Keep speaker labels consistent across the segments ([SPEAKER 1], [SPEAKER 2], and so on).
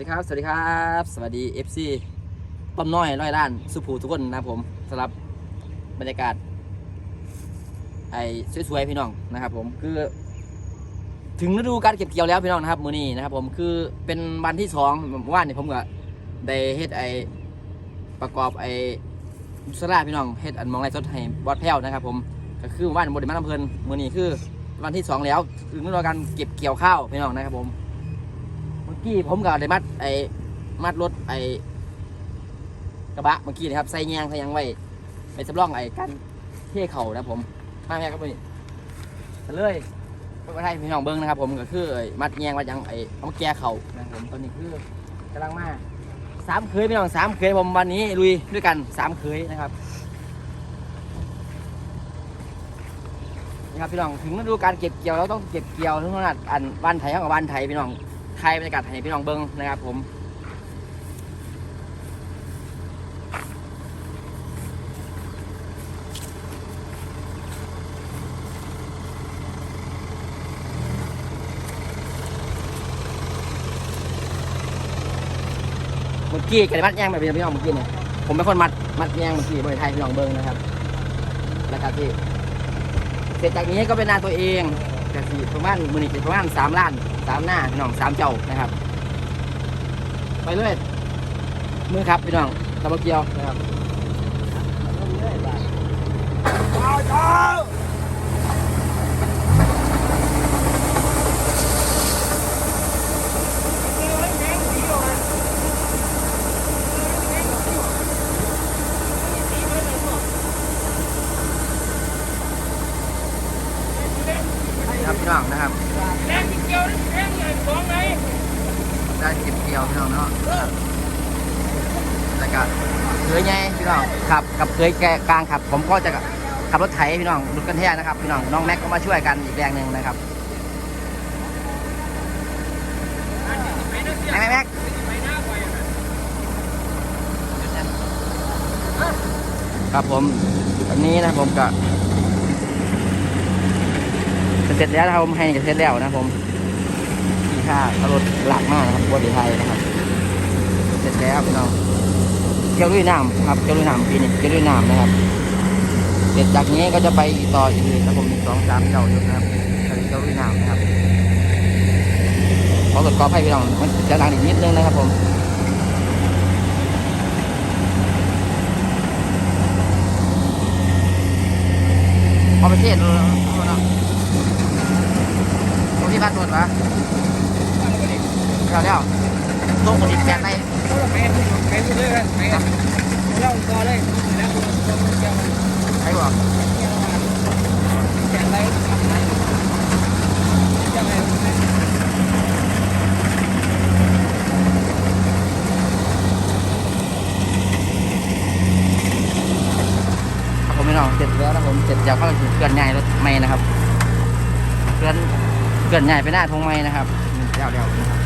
[SPEAKER 1] ดีครับ สวัสดีครับ สวัสดี FC ป้อมน้อยร้อยล้านสุภูทุกคนนะผมสำหรับบรรยากาศ ไอ้สวยๆพี่น้องนะครับ ผมคือ ถึงฤดูการเก็บเกี่ยวแล้วพี่น้องนะครับมื้อนี้นะครับ ผมคือเป็นวันที่สองเมื่านนี่ผมก็ได้เฮ็ดไอ้ประกอบไอ้บุราพี่น้องเฮ็ดอันมองไรสดให้บอดแพ้วนะครับ ผมก็คือว่านบไดมาลำเพลินมื้อนี้คือ วันที่สองแล้วถึงฤดูการเก็บเกี่ยวข้าวพี่น้องนะครับผม กี้ผมก็ได้มัดไอ้มัดรถไอ้กระบะเมื่อกี้นะครับใส่แยงใส่ยังไว้ไปสำรองไอ้กันเท่เข่านะครับผมมาแม่ครับพี่ไปเลยเพื่อไทยพี่น้องเบิ้งนะครับ ผมก็คือมัดแยงมัดยังไอ้เอาแก้เข่านะครับผมตอนนี้คือกำลังมาสามเคยพี่น้องสามเคยผมวันนี้ลุยด้วยกันสามเคยนะครับนี่ครับพี่น้องถึงฤดูการเก็บเกี่ยวเราต้องเก็บเกี่ยวทั้งนั้นอันวันไทยกับวันไทยพี่น้อง ไทยบรรยากาศให้พี่น้องเบิ้งนะครับผมเมื่อกี้กันมัดแย่งแบบพี่น้องเมื่อกี้เนี่ยผมเป็นคนมัดมัดแย่งเมื่อกี้บริไทยพี่น้องเบิ้งนะครับแล้วก็ที่เสร็จจากนี้ก็เป็นนาตัวเองแต่สิประมาณมือหนี้ประมาณสามล้าน สามหน้าพี่น้องสามเจ้านะครับ ไปเลยมือครับพี่น้องตะบเกียวนะครับครับพี่น้องนะครับ
[SPEAKER 2] แรงเกี่ยวแรงใหญ่สองไหน
[SPEAKER 1] ได้เก็บเกี่ยวพี่น้องเนาะแล้วก็เคยไงพี่น้องขับกับ เคยแกกลางขับ ผมก็จะขับรถไถพี่น้องรถกันแท้นะครับพี่น้องน้องแม็กก็มาช่วยกันอีกแรงหนึ่งนะครับแม็กแม็กครับผมวันนี้นะผมก็เสร็จแล้วนะครับผมให้เสร็จแล้วนะผมที่ค่ารถหลักมากนะครับบริไทยนะครับ เสร็จแล้วพี่น้อง เกี่ยวด้วยน้ำครับเกี่ยวด้วยน้ำปีนี้เกี่ยวด้วยน้ำนะครับเสร็จจากนี้ก็จะไปต่ออีกเลยครับผมมีสองสามเจ้าอยู่นะครับเกี่ยวด้วยน้ำนะครับขอตรวจสอให้พี่น้องมันจะดังอีกนิดนึงนะครับผมพอไปเทศดูแล้วเนะตรงที่บ้านตรวจวะเดี๋ยวเดี๋ยวตรงกับดิน
[SPEAKER 2] อเลยแล้วคุณจะเกี่ยว
[SPEAKER 1] ไอ้บอก
[SPEAKER 2] แกนไรทำนั้ จะไป
[SPEAKER 1] ครับผมไม่น้องเสร็จแล้วนะผมเสร็จจากก็เกินใหญ่รถไม่นะครับเกินเกินใหญ่ไปหน้าทงไม่นะครับเดี๋ยวเดี๋ยวนะครับ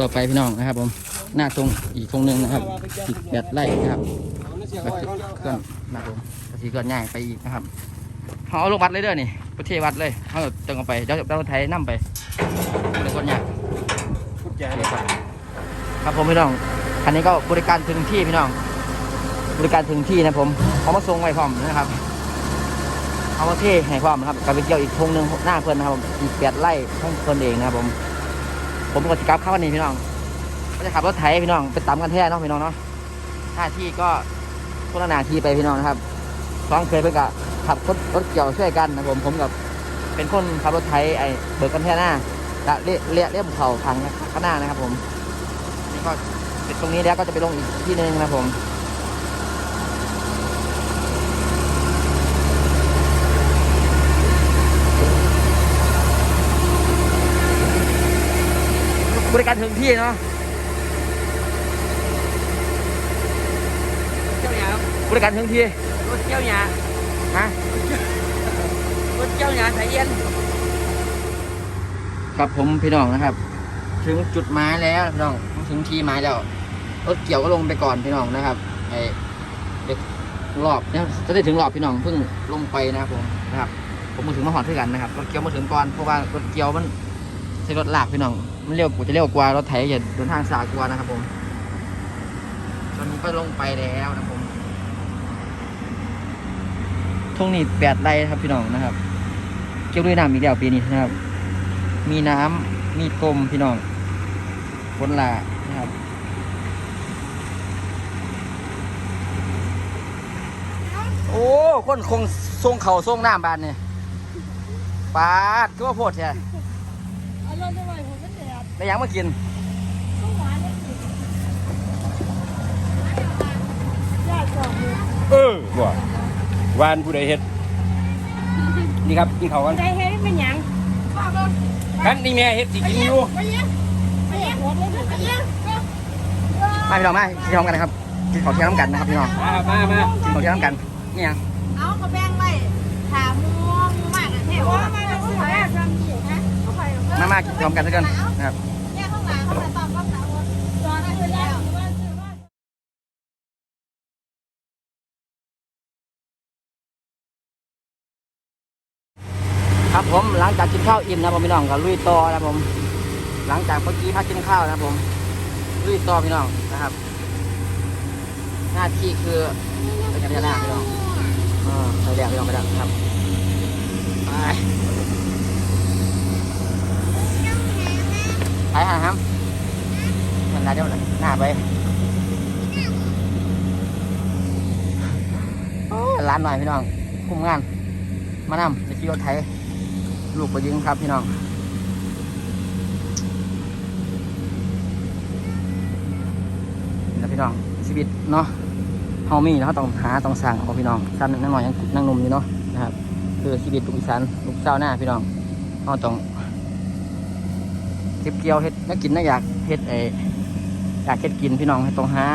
[SPEAKER 1] ต่อไปพี่น้องนะครับ ผมหน้าตรงอีกตรงหนึ่งนะครับติดแบตไล่นะครับแบบเครื่องนะครับผมกระสีเกินใหญ่ไปอีกนะครับเขาเอาลงวัดเลยเด้อนี่ประเทศวัดเลยเขาตึงเอาไปเดี๋ยวเดี๋ยวไทยนั่มไปเดี๋ยวคนใหญ่
[SPEAKER 2] พูดแก
[SPEAKER 1] ครับครับผมพี่น้องคันนี้ก็บริการถึงที่พี่น้อง บริการถึงที่นะผมเขามาส่งไว้พร้อมนะครับเอามาเทให้พร้อมนะครับกับไปเกี่ยวอีกทงหนึ่งหน้าเพื่อนนะครับอีกแปดไร่ของเพื่อนเองนะครับผม ผมก็จะกลับเข้าวันนี้พี่น้อง ก็จะขับรถไถพี่น้องไปตามกันแท้เนาะพี่น้องเนาะน้าที่ก็คนละหน้าที่ไปพี่น้องนะครับสองเคยเพิ่งกับขับรถรถเกี่ยวช่วยกันนะผมผมกับเป็นคนขับรถไถไอเบิกกันแท้หน้าและเลี้ยเลี้ยเลี้ยบเขาทางข้างหน้านะครับ ผมนี่ก็เสร็จตรงนี้แล้วก็จะไปลงอีกที่หนึงนะผม บริการถึงที่เนาะ
[SPEAKER 2] เจ้าหยา
[SPEAKER 1] บริการถึงที่
[SPEAKER 2] รถเจ้าหยา
[SPEAKER 1] ฮะ
[SPEAKER 2] รถเจ้าหยาสายเย็น
[SPEAKER 1] ครับผมพี่น้องนะครับ ถึงจุดหมายแล้วพี่น้องถึงที่หมายแล้วรถเกี่ยวก็ลงไปก่อนพี่น้องนะครับไอ้เด็กรอบเนี่ยจะได้ถึงรอบพี่น้องเพิ่งลงไปนะครับผมนะครับ ผมมาถึงมาหอดด้วยกันนะครับรถเกี่ยวมาถึงก่อนเพราะว่ารถเกี่ยวมันใช้รถลากพี่น้อง มันเร็วกว่าจะเร็วกว่ารถไถจะเดินทางสายกว่านะครับผมตอนนี้ก็ลงไปแล้วนะครับผมทุ่งนี้แปดไร่ครับพี่น้องนะครับ เกี่ยวด้วยน้ำอีกแล้วปีนี้นะครับ มีน้ำมีกลมพี่น้องฝนลานะครับโอ้คนคงทรงเขาทรงน้ำบานเนี่ยปาดคือว่าโพดแท้
[SPEAKER 3] ได้
[SPEAKER 1] หยังมากิน
[SPEAKER 3] ต้องหวานเลยสิญาติสองมือ
[SPEAKER 2] เออบ่วานผู้ใดเฮ็ดนี่ครับกินเขาวกัน
[SPEAKER 3] ใจเฮ็ดเป็นหยังป้าบ่
[SPEAKER 2] กันนี่แม่เฮ็ดสิกินอยู่
[SPEAKER 3] ไปยังไปยังหัวเลยไปยัง
[SPEAKER 1] มาพี่น้องมากินพร้อมกันนะครับกินข้าวเที่ยงน้ำกันนะครับพี่น้อง
[SPEAKER 2] มามามา
[SPEAKER 1] กินข้าวเที่ยงน้ำกันนี่ยังา
[SPEAKER 4] ก
[SPEAKER 1] พร้อมกันทุกคนนะครับ
[SPEAKER 4] แยกข้าง
[SPEAKER 1] ครับผมหลังจากกินข้าวอิ่มนะผมพี่น้องก็ลุยต่อนะผม หลังจากเมื่อกี้พักกินข้าวนะผมลุยต่อพี่น้องนะครับ หน้าที่คือเป็นยังไงหน้าพี่น้องเออไปแล้วพี่น้องไปแล้วครับไป ไปหาครับมันได้เดี๋ยวหน้าไปโอ้ยร้านหน่อยพี่น้องคุ้มงาน มานำจะขี่รถไถลูกไปยิงครับพี่น้องนี่แหละพี่น้องชีวิตเนาะเฮามีเนาะต้องหาต้องสั่งเอาพี่น้องสั้นนั่งหน่อยยังนั่งหนุ่มอยู่เนาะนะครับ คือชีวิตลูกอีสานลูกเจ้าหน้าพี่น้องเราต้อง เก็บเกี่ยวเฮ็ดนักกินนักอยากเฮ็ดไออยากเฮ็ดกินพี่น้องต้องหา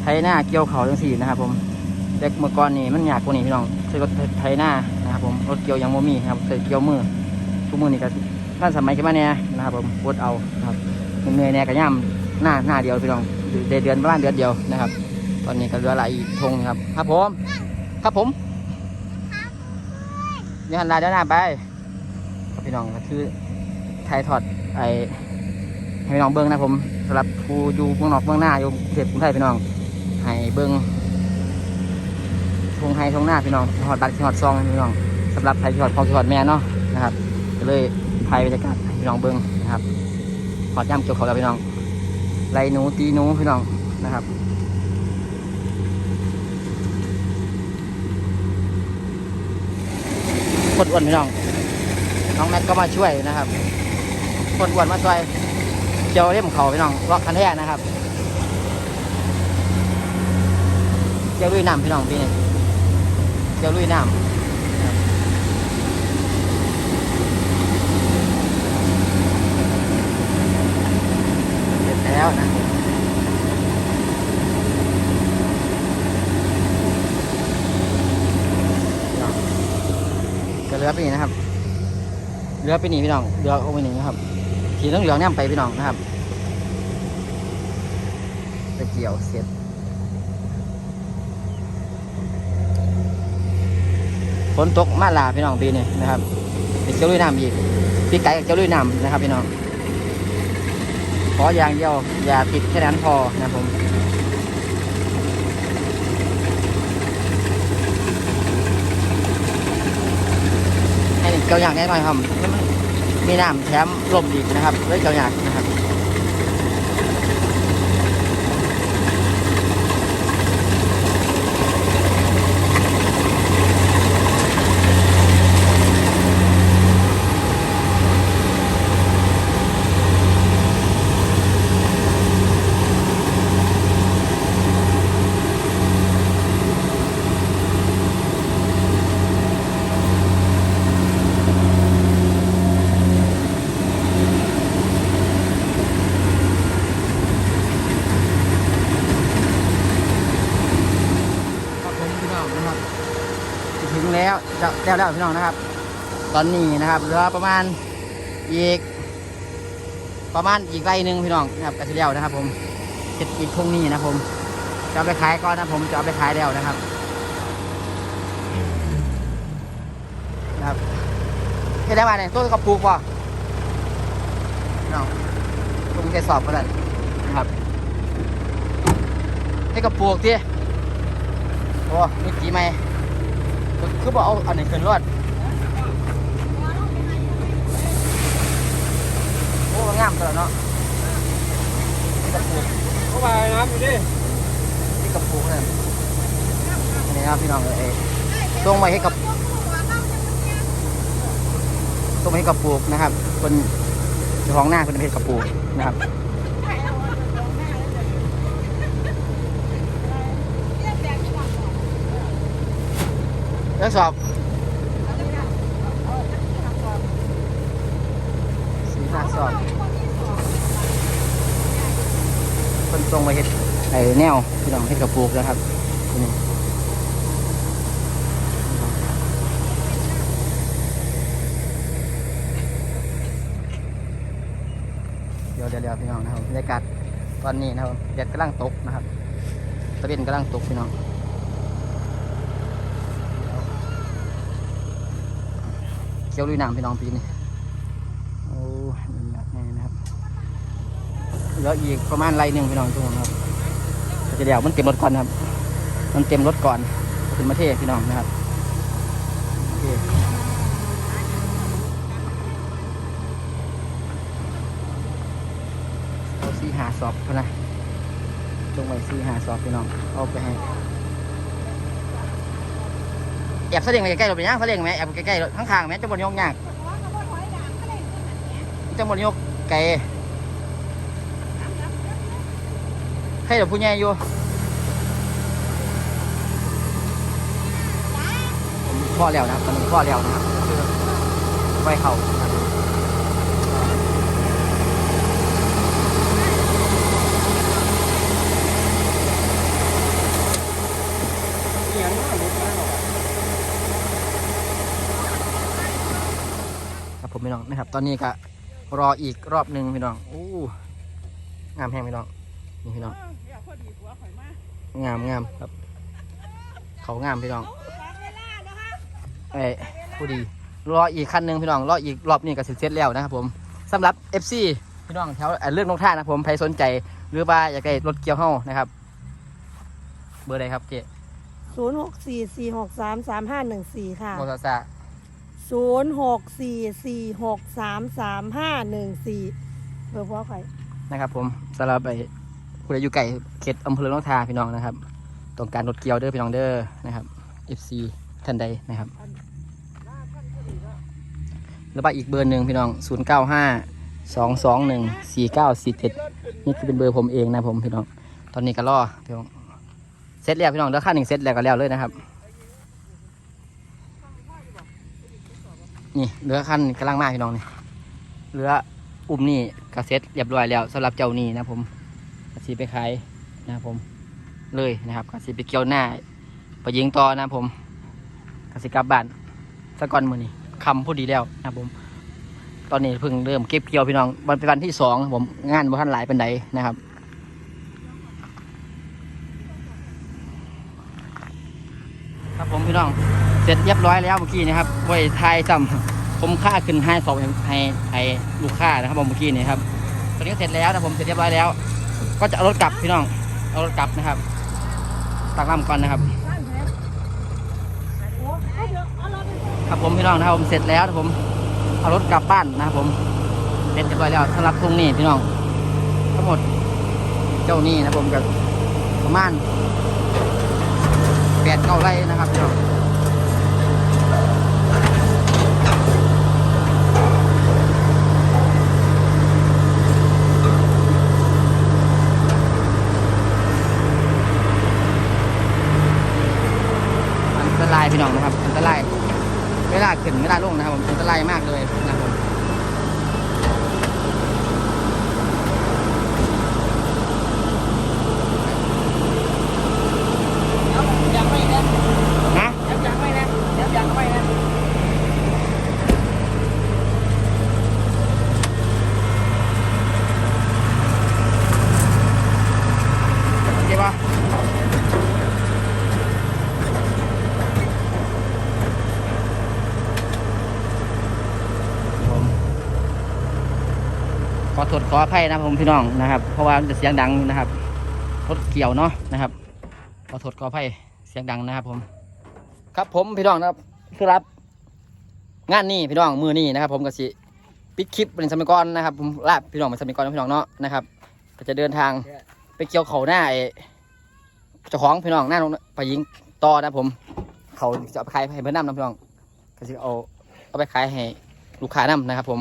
[SPEAKER 1] ไถหน้าเกี่ยวเขาจังสี่นะครับ ผมเด็กเมื่อก่อนนี่มันยากกว่านี้พี่น้องใช้รถไถหน้านะครับผมรถเกี่ยวยังโมมีนะครับใช้เกี่ยวมือทุกมือนี่ก็ท่านสมัยกันมาเนี่ยนะครับผมปวดเอานะครับเหนื่อยแน่กระย่ำหน้าหน้าเดียวพี่น้องเดือนเดือนประมาณเดือนเดียวนะครับ ตอนนี้ก็เหลือหลายอีกทงนะครับครับผมครับผมเดี๋ยวหันหน้าเดี๋ยวหน้าไปครับพี่น้องก็คือไทยถอด ไอให้พี่น้องเบิ้งนะผมสำหรับผู้อยู่เมืองนอกเมืองหน้าอยู่เทพกรุงไทยพี่น้องให้เบิ้งทงไฮทงหน้าพี่น้องหอดบัตรหอดซองพี่น้องสำหรับไทยหอดพองหอดแม่เนาะนะครับก็เลยไทยบรรยากาศพี่น้องเบิ้งนะครับหอดย่ำเกี่ยวเขากับพี่น้องไล่หนูตีหนูพี่น้องนะครับคนอ้วนพี่น้อง น้องแม็กก็มาช่วยนะครับ คนอ้วนมาช่วยเจียวเล่มเขาพี่น้องล็อกคันแท้นะครับเจียวลุยน้ำพี่น้องพี่นี่เจียวลุยน้ำเสร็จแล้วนะก็เลือไปนี่นะครับเลือไปนี่พี่น้องเลือเอาไปนี่นะครับ ทีต้องเหลืองแนมไปพี่น้องนะครับไปเกี่ยวเสร็จฝนตกมาลาพี่น้องปีนี้นะครับเจ้าลุยน้ำอีกปีไก่กับเจ้าลุยน้ำนะครับพี่น้องขออย่างเดียวอย่าติดแค่นั้นพอนะผมให้เกี่ยวอย่างแน่นอนครับ มีน้ำแถมลมอีกนะครับด้วยเกี่ยวอย่างนะครับ แล้วแล้วพี่น้องนะครับ ตอนนี้นะครับเหลือประมาณอีก ประมาณอีกไรหนึ่งพี่น้องนะครับกระเทียวนะครับ ผมเห็ดอีกทุ่งนี้นะครับผมจะเอาไปขายก่อนนะผมจะเอาไปขายแล้วนะครับนะครับเห็ดได้มาเนี่ยต้นกระปุกป่ะพี่น้องคงแกสอบก็ได้นะครับให้กระปุกที่โอ้มีกี่ไหม คือบอกเอาอันนี้ขึ้นรถโอ้มันงามตลอดเนาะนี่กระปุก
[SPEAKER 2] เข้าไปน้ำอยู่ดิ
[SPEAKER 1] นี่กระปุกนั่นอันนี้นะครับพี่น้องเอ้ยตรงไว้ให้กับตรงไว้ให้กับปลูกนะครับคนเจ้าของหน้าเป็นเพชรกับปลูกนะครับ เลิกสอบสี่ห้าสอบคนตรงไว้เฮ็ดไอ้แนวพี่น้องเฮ็ดกับปลูกนะครับนี่เดี๋ยวเดี๋ยวเดี๋ยวพี่น้องนะครับบรรยากาศตอนนี้นะครับแดดกำลังตกนะครับตะเวนกำลังตกพี่น้อง เขียวลุยน้ำพี่น้องปีนี้โอ้นี่นะครับเหลืออีกประมาณไรหนึ่งพี่น้องทุกคนครับจะเดี๋ยวมันเต็มรถก่อนครับ มันเต็มรถก่อนขึ้นมาเทพี่น้องนะครับเอาซีหาสอบเท่านะจงไว้ซีหาสอบพี่น้องเอาไปให้ อบเสลียงไปใกล้ๆรถไปยังเสลียงไหมแอบใกล้ๆรถข้างๆไหมจะบนยกยากจะบนยกไกลให้เดี๋ยวผู้ใหญ่อยู่พ่อแล้วนะครับตอนนี้พ่อแล้วนะครับไว้เขานะครับ
[SPEAKER 2] เสียงมากรถมาหรอก
[SPEAKER 1] ครับ ผมพี่น้องนะครับ ตอนนี้ก็รออีกรอบหนึ่งพี่น้องอู้งามแห้งพี่น้องนี่พี่น้องงามงามครับ เขางามพี่น้องไอ้ยผู้ดีรออีกคันหนึ่งพี่น้องรออีกรอบนี้ก็เสร็จแล้วนะครับผมสำหรับ FC พี่น้องแถวเอ่อเรื่องนกท่านะครับผมใครสนใจหรือว่าอยากได้รถเกี่ยวเฮ้านะครับ เบอร์ใดครับเจ๊
[SPEAKER 3] ศูนย์หกสี่สี่หกสามสามห้าหนึ่งสี่ค่ะ
[SPEAKER 1] โมซาซา
[SPEAKER 3] ศูนย์หกสี่สี่หกสามสามห้าหนึ่งสี่เบอร์พ่อใคร
[SPEAKER 1] นะครับผมสำหรับไปผู้ใดอยู่ไก่เขตอำเภอลองทาพี่น้องนะครับต้องการรถเกียวเด้อพี่น้องเด้อนะครับ FC ท่านใดนะครับแล้วไปอีกเบอร์หนึ่งพี่น้อง 0 9 5 2 2 1 4 9 4 7 นี่คือเป็นเบอร์ผมเองนะผมพี่น้อง ตอนนี้ก็รอพี่น้องเสร็จแล้วพี่น้องเดี๋ยวค่าหนึ่งเสร็จแล้วก็แล้วเลยนะครับ นี่เหลือขั้นกำลังมากพี่น้องนี่เหลืออุ้มนี่ก็เซ็ตเรียบร้อยแล้วสำหรับเจ้านี่นะผมกระสีไปขายนะผมเลยนะครับกระสีไปเกี่ยวหน้าไปยิงต่อนะผมกระสีกลับบ้านสะก่อนมือนี่คำพูดดีแล้วนะผม ตอนนี้เพิ่งเริ่มเก็บเกี่ยวพี่น้องวันเป็นวันที่สองผมงานบ่ทันหลายเป็นไดนะครับครับผมพี่น้อง เสร็จเรียบร้อยแล้วเมื่อกี้นะครับไว้ทายจำผมค่าขึ้นให้สอบให้ให้ลูกค้านะครับผมเมื่อกี้นี่ครับตอนนี้เสร็จแล้วนะผมเสร็จเรียบร้อยแล้ว ก็จะเอารถกลับพี่น้อง เอารถกลับนะครับตักลำก่อนนะครับ ครับผมพี่น้องนะครับผมเสร็จแล้วนะผมเอารถกลับบ้านนะครับผมเสร็จเรียบร้อยแล้วสำหรับตรงนี้พี่น้อง ทั้งหมดเจ้านี่นะผมกับประมาณแปดเก้าไร่นะครับพี่น้อง ตรายพี่น้องนะครับ อันตรายเวลาขึ้นเวลาลงนะครับผมอันตรายมากเลยนะครับผมนะ
[SPEAKER 2] ยังยังไม่นะยังยังไม่นะ
[SPEAKER 1] ษข ออภัยนะผมพี่น้องนะครับ เพราะว่ามันจะเสียงดังนะครับรถเกี่ยวเนาะนะครับขอโทษขออภัยเสียงดังนะครับ ผม ครับผมพี่น้องนะครับคือรับ งานนี้พี่น้องมือนี้นะครับ ผมก็สิปิดคลิปเป็นสมัยก่อนนะครับ ผมลาพี่น้องเป็นสมัยก่อนพี่น้องเนาะนะครับ ก็จะเดินทางไปเกี่ยวเขาหน้าไอ้เจ้าของพี่น้องหน้าน้องไปยิงต่อนะผม เขาจะเอาไปขายให้เพื่อนนำนะพี่น้องก็จะเอาเอาไปขายให้ลูกค้านำนะครับ ผม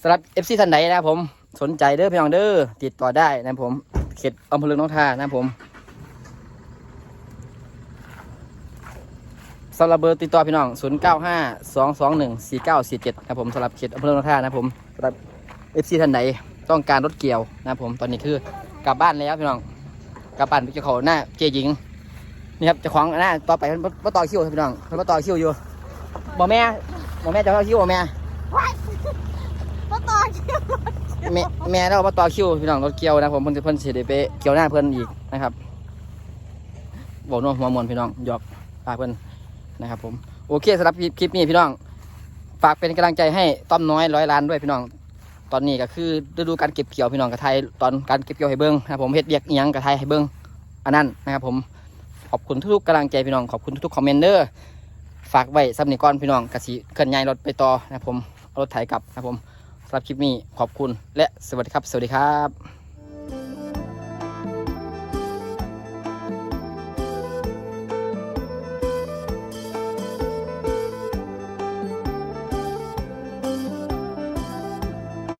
[SPEAKER 1] สำหรับเอฟซีท่านใดนะครับผมสนใจเด้อพี่น้องเด้อติดต่อได้นะครับผมเขตอำเภอเลืองน้องทานะครับผมสำหรับเบอร์ติดต่อพี่น้อง 0 9 5 2 2 1 4 9 4 7ครับผมสำหรับเขตอำเภอเลืองน้องทานะครับผมสำหรับเอฟซีท่านใดต้องการรถเกี่ยวนะครับผมตอนนี้คือกลับบ้านแล้วพี่น้องกลับบ้านไปเกี่ยวเขาหน้าเจหญิงนี่ครับเจะของหน้าต่อไปมันมาต่อคิวครับพี่น้องมันมาต่อคิวอยู่บ่แม่บ่แม่จะต่อคิวบ่แม่
[SPEAKER 4] ก็ต่อคิว
[SPEAKER 1] แม่แม่เรามาต่อคิวพี่น้องรถเกี่ยวนะผมเพิ่นเพิ่นสิได้ไปเกี่ยวหน้าเพิ่นอีกนะครับบอกน้องหัวมวนพี่น้องหยอกฝากเพิ่นนะครับ ผมโอเคสำหรับคลิปนี้พี่น้อง ฝากเป็นกำลังใจให้ต้อมน้อยร้อยล้านด้วยพี่น้อง ตอนนี้ก็คือฤดูการเก็บเกี่ยวพี่น้องกับไทยตอนการเก็บเกี่ยวให้เบิ้งนะครับผมเฮ็ดเบียกอิหยังกับไทยให้เบิ้งอันนั้นนะครับ ผมขอบคุณทุกๆกำลังใจพี่น้องขอบคุณทุกๆคอมเมนเดอร์ฝากไว้สำนีก่อนพี่น้องกระสิเคลื่อนย้ายรถไปต่อนะครับผมเอารถไถกลับนะครับผม สำหรับคลิปนี้ขอบคุณและสวัสดีครับ สวัสดีครับ